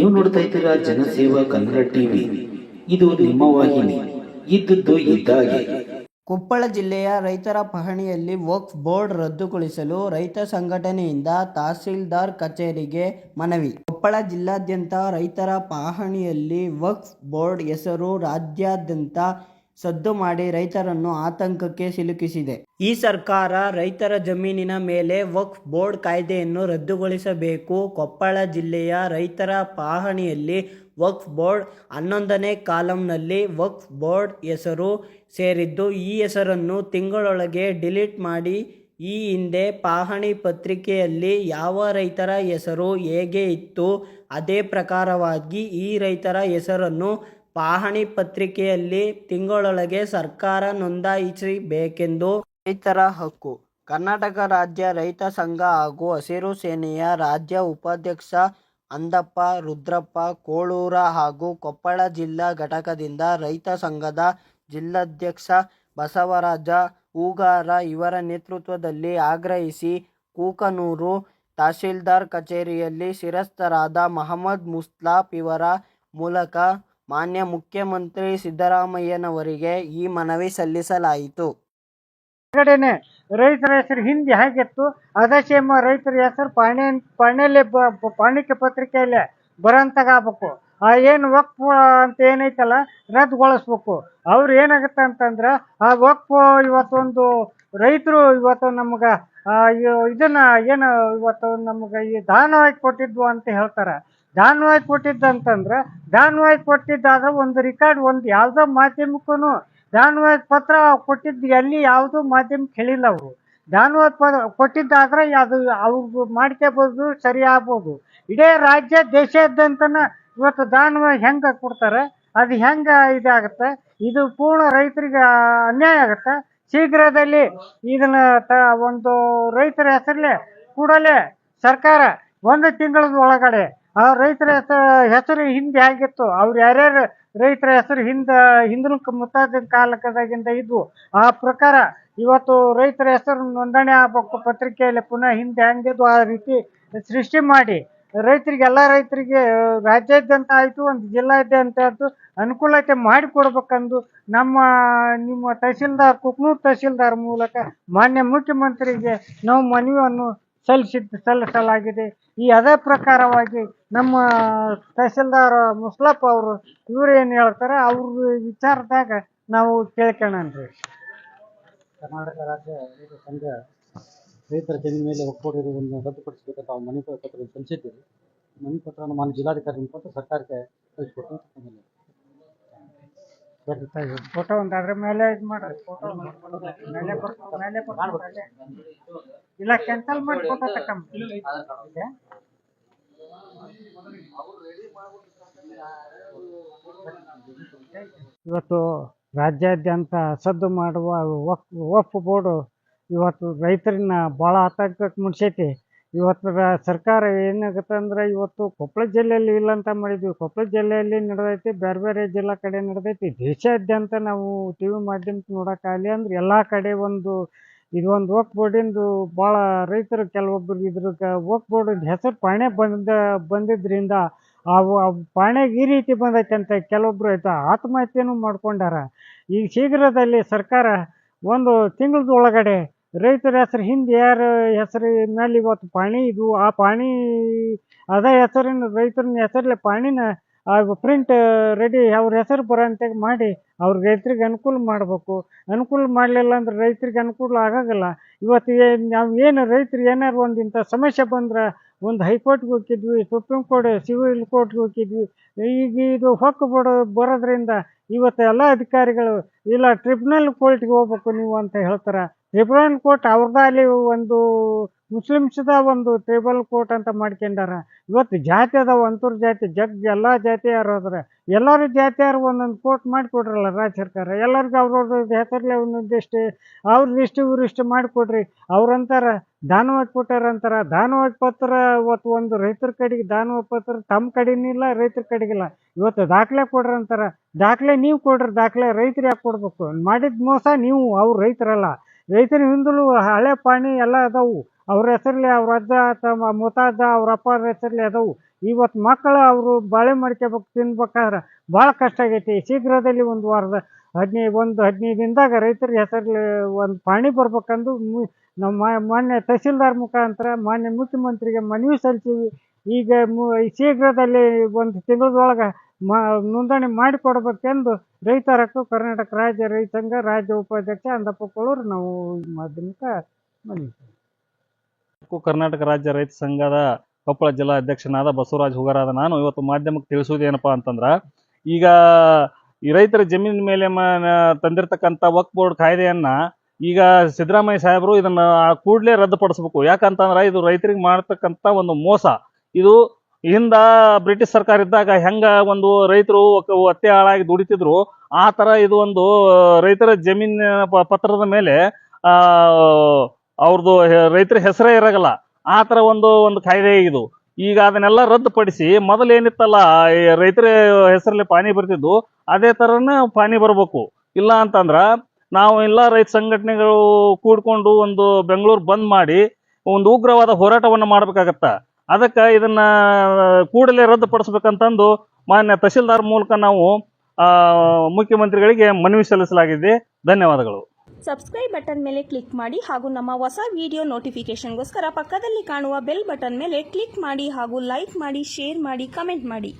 ನೀವು ನೋಡ್ತಾ ಇದ್ದೀರಾ ಜನಸೇವಾ ಕನ್ನಡ ಟಿವಿ. ಇದು ನಿಮ್ಮ ವಾಹಿನಿ. ಇದ್ದದ್ದು ಇದ್ದಾಗೆ. ಕೊಪ್ಪಳ ಜಿಲ್ಲೆಯ ರೈತರ ಪಹಣಿಯಲ್ಲಿ ವಕ್ಫ್ ಬೋರ್ಡ್ ರದ್ದುಗೊಳಿಸಲು ರೈತ ಸಂಘಟನೆಯಿಂದ ತಹಸೀಲ್ದಾರ್ ಕಚೇರಿಗೆ ಮನವಿ. ಕೊಪ್ಪಳ ಜಿಲ್ಲಾದ್ಯಂತ ರೈತರ ಪಹಣಿಯಲ್ಲಿ ವಕ್ಫ್ ಬೋರ್ಡ್ ಹೆಸರು ರಾಜ್ಯಾದ್ಯಂತ ಸದ್ದು ಮಾಡಿ ರೈತರನ್ನು ಆತಂಕಕ್ಕೆ ಸಿಲುಕಿಸಿದೆ. ಈ ಸರ್ಕಾರ ರೈತರ ಜಮೀನಿನ ಮೇಲೆ ವಕ್ಫ್ ಬೋರ್ಡ್ ಕಾಯ್ದೆಯನ್ನು ರದ್ದುಗೊಳಿಸಬೇಕು. ಕೊಪ್ಪಳ ಜಿಲ್ಲೆಯ ರೈತರ ಪಹಣಿಯಲ್ಲಿ ವಕ್ಫ್ ಬೋರ್ಡ್ ಹನ್ನೊಂದನೇ ಕಾಲಂನಲ್ಲಿ ವಕ್ಫ್ ಬೋರ್ಡ್ ಹೆಸರು ಸೇರಿದ್ದು, ಈ ಹೆಸರನ್ನು ತಿಂಗಳೊಳಗೆ ಡಿಲೀಟ್ ಮಾಡಿ, ಈ ಹಿಂದೆ ಪಾಹಣಿ ಪತ್ರಿಕೆಯಲ್ಲಿ ಯಾವ ರೈತರ ಹೆಸರು ಹೇಗೆ ಇತ್ತು, ಅದೇ ಪ್ರಕಾರವಾಗಿ ಈ ರೈತರ ಹೆಸರನ್ನು ಪಾಹಣಿ ಪತ್ರಿಕೆಯಲ್ಲಿ ತಿಂಗಳೊಳಗೆ ಸರ್ಕಾರ ನೋಂದಾಯಿಸಬೇಕೆಂದು ರೈತರ ಹಕ್ಕು. ಕರ್ನಾಟಕ ರಾಜ್ಯ ರೈತ ಸಂಘ ಹಾಗೂ ಹಸಿರು ಸೇನೆಯ ರಾಜ್ಯ ಉಪಾಧ್ಯಕ್ಷ ಅಂದಪ್ಪ, ರುದ್ರಪ್ಪ, ಕೋಳೂರ ಹಾಗೂ ಕೊಪ್ಪಳ ಜಿಲ್ಲಾ ಘಟಕದಿಂದ ರೈತ ಸಂಘದ ಜಿಲ್ಲಾಧ್ಯಕ್ಷ ಬಸವರಾಜ ಹೂಗಾರ ಇವರ ನೇತೃತ್ವದಲ್ಲಿ ಆಗ್ರಹಿಸಿ ಕೂಕನೂರು ತಹಶೀಲ್ದಾರ್ ಕಚೇರಿಯಲ್ಲಿ ಶಿರಸ್ತರಾದ ಮಹಮ್ಮದ್ ಮುಸ್ತಾಫ್ ಇವರ ಮೂಲಕ ಮಾನ್ಯ ಮುಖ್ಯಮಂತ್ರಿ ಸಿದ್ದರಾಮಯ್ಯನವರಿಗೆ ಈ ಮನವಿ ಸಲ್ಲಿಸಲಾಯಿತು. ಕಡೆನೆ ರೈತರ ಹೆಸರು ಹಿಂದೆ ಹೇಗಿತ್ತು? ಅದೇ ರೈತರ ಹೆಸರು ಪಾಣಿ, ಪಾಣಿಯಲ್ಲಿ ಪಾಣಿಕೆ ಪತ್ರಿಕೆಯಲ್ಲಿ ಬರಂತಾಗಬೇಕು. ಆ ಏನು ವಕ್ಫ್ ಅಂತ ಏನೈತಲ್ಲ, ರದ್ದುಗೊಳಿಸ್ಬೇಕು. ಅವ್ರು ಏನಾಗುತ್ತೆ ಅಂತಂದ್ರೆ, ಆ ವಕ್ಫ್ ಇವತ್ತೊಂದು, ರೈತರು ಇವತ್ತು ನಮ್ಗೆ ಇದನ್ನ ಏನು ಇವತ್ತು ನಮ್ಗೆ ಈ ದಾನವಾಗಿ ಕೊಟ್ಟಿದ್ವು ಅಂತ ಹೇಳ್ತಾರೆ. ದಾನವಾಗಿ ಕೊಟ್ಟಿದ್ದಂತಂದ್ರೆ ದಾನವಾಗಿ ಕೊಟ್ಟಿದ್ದಾದ್ರೆ ಒಂದು ರೆಕಾರ್ಡ್ ಒಂದು ಯಾವುದೋ ಮಾಧ್ಯಮಕ್ಕೂ ದಾನವಾಗಿ ಪತ್ರ ಕೊಟ್ಟಿದ್ದು ಎಲ್ಲಿ ಯಾವುದೂ ಮಾಧ್ಯಮಕ್ಕೆ ಹೇಳಿಲ್ಲ ಅವರು. ದಾನವಾಗಿ ಪ, ಕೊಟ್ಟಿದ್ದಾದ್ರೆ ಅದು ಅವ್ರು ಮಾಡ್ಕೋಬೋದು, ಸರಿ ಆಗ್ಬೋದು. ಇಡೀ ರಾಜ್ಯ, ದೇಶಾದ್ಯಂತನ ಇವತ್ತು ದಾನವಾಗಿ ಹೆಂಗೆ ಕೊಡ್ತಾರೆ, ಅದು ಹೆಂಗೆ ಇದಾಗುತ್ತೆ, ಇದು ಪೂರ್ಣ ರೈತರಿಗೆ ಅನ್ಯಾಯ ಆಗುತ್ತೆ. ಶೀಘ್ರದಲ್ಲಿ ಇದನ್ನ ಒಂದು ರೈತರ ಹೆಸರಲ್ಲೇ ಕೂಡಲೇ ಸರ್ಕಾರ ಒಂದು ತಿಂಗಳದ ಒಳಗಡೆ ಆ ರೈತರ ಹೆಸರು ಹಿಂದೆ ಆಗಿತ್ತು. ಅವ್ರು ಯಾರ್ಯಾರು ರೈತರ ಹೆಸರು ಹಿಂದೆ, ಹಿಂದಿನ ಮುತ್ತಾದಿನ ಕಾಲಕದಾಗಿಂದ ಇದ್ವು. ಆ ಪ್ರಕಾರ ಇವತ್ತು ರೈತರ ಹೆಸರು ನೋಂದಣಿ ಆಗ್ಬೇಕು ಪತ್ರಿಕೆಯಲ್ಲಿ ಪುನಃ ಹಿಂದೆ ಹಂಗಿದ್ವು. ಆ ರೀತಿ ಸೃಷ್ಟಿ ಮಾಡಿ ರೈತರಿಗೆ, ಎಲ್ಲ ರೈತರಿಗೆ ರಾಜ್ಯಾದ್ಯಂತ ಆಯಿತು, ಒಂದು ಜಿಲ್ಲಾದ್ಯಂತ ಆಯಿತು, ಅನುಕೂಲತೆ ಮಾಡಿಕೊಡ್ಬೇಕಂದು ನಮ್ಮ, ನಿಮ್ಮ ತಹಸೀಲ್ದಾರ್, ಕುಕ್ನೂರ್ ತಹಸೀಲ್ದಾರ್ ಮೂಲಕ ಮಾನ್ಯ ಮುಖ್ಯಮಂತ್ರಿಗೆ ನಾವು ಮನವಿಯನ್ನು ಸಲ್ಲಿಸಿದ್ದು ಸಲ್ಲಿಸಲಾಗಿದೆ. ಈ ಅದೇ ಪ್ರಕಾರವಾಗಿ ನಮ್ಮ ತಹಸೀಲ್ದಾರ್ ಮುಸ್ಲಪ್ಪ ಅವರು ಇವ್ರು ಏನು ಹೇಳ್ತಾರೆ ಅವ್ರ ವಿಚಾರದಾಗ ನಾವು ಕೇಳ್ಕೊಳ್ಳೋಣ್ರಿ ಕರ್ನಾಟಕ ರಾಜ್ಯ ರೈತ ಸಂಘ ರೈತರ ಜಮೀನ ಮೇಲೆ ಒಕ್ಕೊಡಿರುವುದನ್ನು ರದ್ದುಪಡಿಸಬೇಕಂತ ಅವ್ರು ಮನವಿ ಪತ್ರ ಸಲ್ಲಿಸಿದ್ದೀರಿ ಮನವಿ ಪತ್ರವನ್ನು ಮಾನ್ಯ ಜಿಲ್ಲಾಧಿಕಾರಿ ಮುಖಾಂತರ ಸರ್ಕಾರಕ್ಕೆ ಕಳಿಸ್ಕೊಟ್ಟು ಫೋಟೋ ಒಂದು ಅದ್ರ ಮೇಲೆ ಇದು ಮಾಡ್ರಿ ಫೋಟೋ ಮೇಲೆ ಬರ್ತಾವ ಮೇಲೆ ಬರ್ತಾವ ಇಲ್ಲ ಕ್ಯಾನ್ಸಲ್ ಮಾಡಿ ಫೋಟೋ ಇವತ್ತು ರಾಜ್ಯಾದ್ಯಂತ ಸದ್ದು ಮಾಡುವ ವಕ್ ವಫ್ ಬೋರ್ಡು ಇವತ್ತು ರೈತರನ್ನ ಭಾಳ ಆತಂಕಕ್ಕೆ ಮುಡ್ಸೈತಿ. ಇವತ್ತು ಸರ್ಕಾರ ಏನಾಗುತ್ತೆ ಅಂದ್ರೆ ಇವತ್ತು ಕೊಪ್ಪಳ ಜಿಲ್ಲೆಯಲ್ಲಿ ಇಲ್ಲ ಅಂತ ಮಾಡಿದ್ವಿ. ಕೊಪ್ಪಳ ಜಿಲ್ಲೆಯಲ್ಲಿ ನಡೆದೈತಿ, ಬೇರೆ ಬೇರೆ ಜಿಲ್ಲಾ ಕಡೆ ನಡೆದೈತಿ. ದೇಶಾದ್ಯಂತ ನಾವು ಟಿ ವಿ ಮಾಧ್ಯಮಕ್ಕೆ ನೋಡೋಕ್ಕಾಗಲಿ ಅಂದ್ರೆ ಎಲ್ಲ ಕಡೆ ಒಂದು ಇದೊಂದು ವಕ್ ಬೋರ್ಡಿಂದು ಭಾಳ ರೈತರು ಕೆಲವೊಬ್ಬರು ಇದ್ರ ವಕ್ ಬೋರ್ಡ್ ಹೆಸರು ಪಾಣೆ ಬಂದ, ಬಂದಿದ್ರಿಂದ ಅವು ಪಾಣೆಗೆ ಈ ರೀತಿ ಬಂದೈತೆ ಅಂತ ಕೆಲವೊಬ್ರು ಆಯ್ತಾ ಆತ್ಮಹತ್ಯೆನೂ ಮಾಡ್ಕೊಂಡಾರ. ಈಗ ಶೀಘ್ರದಲ್ಲಿ ಸರ್ಕಾರ ಒಂದು ತಿಂಗಳದ ಒಳಗಡೆ ರೈತರ ಹೆಸರು, ಹಿಂದೆ ಯಾರ ಹೆಸರು ಮೇಲೆ ಇವತ್ತು ಪಾಣಿ ಇದು, ಆ ಪಾಣಿ ಅದೇ ಹೆಸರಿನ ರೈತರನ್ನ ಹೆಸರಲ್ಲೇ ಪಾಣಿನ, ಆ ಪ್ರಿಂಟ್ ರೆಡಿ ಅವ್ರ ಹೆಸರು ಬರೋಂತ ಮಾಡಿ ಅವ್ರ ರೈತರಿಗೆ ಅನುಕೂಲ ಮಾಡಬೇಕು. ಅನುಕೂಲ ಮಾಡಲಿಲ್ಲ ಅಂದ್ರೆ ರೈತರಿಗೆ ಅನುಕೂಲ ಆಗೋಗಲ್ಲ ಇವತ್ತು ಏನು ನಾವು ಏನು ರೈತರು ಏನಾರು ಒಂದು ಇಂಥ ಸಮಸ್ಯೆ ಬಂದ್ರೆ ಒಂದು ಹೈಕೋರ್ಟ್ಗೆ ಹೋಗಿದ್ವಿ, ಸುಪ್ರೀಂ ಕೋರ್ಟ್, ಸಿವಿಲ್ ಕೋರ್ಟ್ಗೆ ಹೋಗಿದ್ವಿ. ಈಗ ಇದು ಹೊಕ್ಕು ಬಡೋ, ಬರೋದ್ರಿಂದ ಇವತ್ತು ಎಲ್ಲ ಅಧಿಕಾರಿಗಳು, ಇಲ್ಲ ಟ್ರಿಬ್ಯುನಲ್ ಕೋರ್ಟ್ಗೆ ಹೋಗ್ಬೇಕು ನೀವು ಅಂತ ಹೇಳ್ತಾರೆ. ಟ್ರಿಬ್ಯುನಲ್ ಕೋರ್ಟ್ ಅವ್ರದ್ದು ಅಲ್ಲಿ ಒಂದು ಮುಸ್ಲಿಮ್ಸ್ದ ಒಂದು ಟ್ರಿಬಲ್ ಕೋರ್ಟ್ ಅಂತ ಮಾಡ್ಕೊಂಡಾರ. ಇವತ್ತು ಜಾತಿ ಅದಾವ ಅಂತರ್ಜಾತಿ ಜಗ್ ಎಲ್ಲ ಜಾತಿಯಾರು ಅದ್ರ ಎಲ್ಲರೂ ಜಾತಿಯಾರು ಒಂದೊಂದು ಕೋರ್ಟ್ ಮಾಡಿಕೊಡ್ರಲ್ಲ ರಾಜ್ಯ ಸರ್ಕಾರ. ಎಲ್ಲರಿಗೂ ಅವ್ರವ್ರ ಹೆಸರಲ್ಲೇ ಒಂದೊಂದಿಷ್ಟು ಅವ್ರದ್ದಿಷ್ಟು ಇವ್ರಿಷ್ಟು ಮಾಡಿಕೊಡ್ರಿ. ಅವ್ರಂತಾರ ದಾನವಾಗಿ ಕೊಟ್ಟಾರ ಅಂತಾರ. ದಾನವಾದ ಪತ್ರ ಇವತ್ತು ಒಂದು ರೈತರ ಕಡೆಗೆ ದಾನವಾದ ಪತ್ರ ತಮ್ಮ ಕಡೆನಿಲ್ಲ ರೈತರ ಕಡೆಗಿಲ್ಲ ಇವತ್ತು ದಾಖಲೆ ಕೊಡ್ರಿ ಅಂತಾರ. ದಾಖಲೆ ನೀವು ಕೊಡ್ರಿ, ದಾಖಲೆ ರೈತರು ಯಾಕೆ ಕೊಡ್ಬೇಕು? ಮಾಡಿದ ಮೋಸ ನೀವು, ಅವ್ರು ರೈತರಲ್ಲ. ರೈತರ ಹಿಂದಲೂ ಹಳೆ ಪಾಣಿ ಎಲ್ಲ ಅದಾವು. ಅವ್ರ ಹೆಸರಲ್ಲಿ ಅವ್ರ ಅಜ್ಜ, ತಮ್ಮ ಮುತ್ತಾಜ್ಜ ಅವ್ರ ಅಪ್ಪ ಹೆಸರಲ್ಲಿ ಅದಾವು. ಇವತ್ತು ಮಕ್ಕಳು ಅವರು ಬಾಳೆ ಮಾಡ್ಕೋಬೇಕು, ತಿನ್ಬೇಕಾದ್ರೆ ಭಾಳ ಕಷ್ಟ ಆಗೈತಿ. ಶೀಘ್ರದಲ್ಲಿ ಒಂದು ವಾರದ ಹದಿನೈದು ಒಂದು ಹದಿನೈದು ದಿನದಾಗ ರೈತರ ಹೆಸರಲ್ಲಿ ಒಂದು ಪಾಣಿ ಬರ್ಬೇಕಂದು ನಮ್ಮ ಮಾ- ಮಾನ್ಯ ತಹಸೀಲ್ದಾರ್ ಮುಖಾಂತರ ಮಾನ್ಯ ಮುಖ್ಯಮಂತ್ರಿಗೆ ಮನವಿ ಸಲ್ಲಿಸೀವಿ. ಈಗ ಶೀಘ್ರದಲ್ಲಿ ಒಂದು ತಿಂಗಳದೊಳಗೆ ಮಾ, ನೋಂದಣಿ ಮಾಡಿಕೊಡ್ಬೇಕೆಂದು ರೈತರ ಹಕ್ಕು ಕರ್ನಾಟಕ ರಾಜ್ಯ ರೈತ ಸಂಘ ರಾಜ್ಯ ಉಪಾಧ್ಯಕ್ಷ ಅಂದಪ್ಪ ಕೊಳ್ಳೂರು ನಾವು ಮಾಧ್ಯಮಿಕ ಮನವಿ ಕರ್ನಾಟಕ ಕರ್ನಾಟಕ ರಾಜ್ಯ ರೈತ ಸಂಘದ ಕೊಪ್ಪಳ ಜಿಲ್ಲಾ ಅಧ್ಯಕ್ಷನಾದ ಬಸವರಾಜ್ ಹುಗರಾದ ನಾನು ಇವತ್ತು ಮಾಧ್ಯಮಕ್ಕೆ ತಿಳಿಸುವುದೇನಪ್ಪಾ ಅಂತಂದ್ರೆ, ಈಗ ಈ ರೈತರ ಜಮೀನಿನ ಮೇಲೆ ತಂದಿರತಕ್ಕಂಥ ವಕ್ ಬೋರ್ಡ್ ಕಾಯ್ದೆಯನ್ನ ಈಗ ಸಿದ್ದರಾಮಯ್ಯ ಸಾಹೇಬರು ಇದನ್ನ ಕೂಡಲೇ ರದ್ದುಪಡಿಸ್ಬೇಕು. ಯಾಕಂತಂದ್ರೆ ಇದು ರೈತರಿಗೆ ಮಾಡ್ತಕ್ಕಂಥ ಒಂದು ಮೋಸ. ಇದು ಹಿಂದ ಬ್ರಿಟಿಷ್ ಸರ್ಕಾರ ಇದ್ದಾಗ ಹೆಂಗ ಒಂದು ರೈತರು ಒತ್ತೆ ಹಾಳಾಗಿ ದುಡಿತಿದ್ರು, ಆ ತರ ಇದು ಒಂದು ರೈತರ ಜಮೀನಿನ ಪತ್ರದ ಮೇಲೆ, ಆ ಅವ್ರದ್ದು ರೈತರ ಹೆಸರೇ ಇರಗಲ್ಲ. ಆ ತರ ಒಂದು ಒಂದು ಕಾಯ್ದೆ ಇದು. ಈಗ ಅದನ್ನೆಲ್ಲ ರದ್ದುಪಡಿಸಿ ಮೊದಲು ಏನಿತ್ತಲ್ಲ ಈ ರೈತರ ಹೆಸರಲ್ಲಿ ಪಾನಿ ಬರ್ತಿದ್ದು, ಅದೇ ತರನ ಪಾನಿ ಬರಬೇಕು. ಇಲ್ಲ ಅಂತಂದ್ರ ನಾವು ಎಲ್ಲ ರೈತ ಸಂಘಟನೆಗಳು ಕೂಡ್ಕೊಂಡು ಒಂದು ಬೆಂಗಳೂರು ಬಂದ್ ಮಾಡಿ ಒಂದು ಉಗ್ರವಾದ ಹೋರಾಟವನ್ನು ಮಾಡ್ಬೇಕಾಗತ್ತ. ಅದಕ್ಕೆ ಇದನ್ನ ಕೂಡಲೇ ರದ್ದುಪಡಿಸ್ಬೇಕಂತಂದು ಮಾನ್ಯ ತಹಶೀಲ್ದಾರ್ ಮೂಲಕ ನಾವು ಮುಖ್ಯಮಂತ್ರಿಗಳಿಗೆ ಮನವಿ ಸಲ್ಲಿಸಲಾಗಿದೆ. ಧನ್ಯವಾದಗಳು. ಸಬ್ಸ್ಕ್ರೈಬ್ ಬಟನ್ ಮೇಲೆ ಕ್ಲಿಕ್ ಮಾಡಿ ಹಾಗೂ ನಮ್ಮ ಹೊಸ ವಿಡಿಯೋ ನೋಟಿಫಿಕೇಶನ್ಗೋಸ್ಕರ ಪಕ್ಕದಲ್ಲಿ ಕಾಣುವ ಬೆಲ್ ಬಟನ್ ಮೇಲೆ ಕ್ಲಿಕ್ ಮಾಡಿ ಹಾಗೂ ಲೈಕ್ ಮಾಡಿ, ಶೇರ್ ಮಾಡಿ, ಕಮೆಂಟ್ ಮಾಡಿ.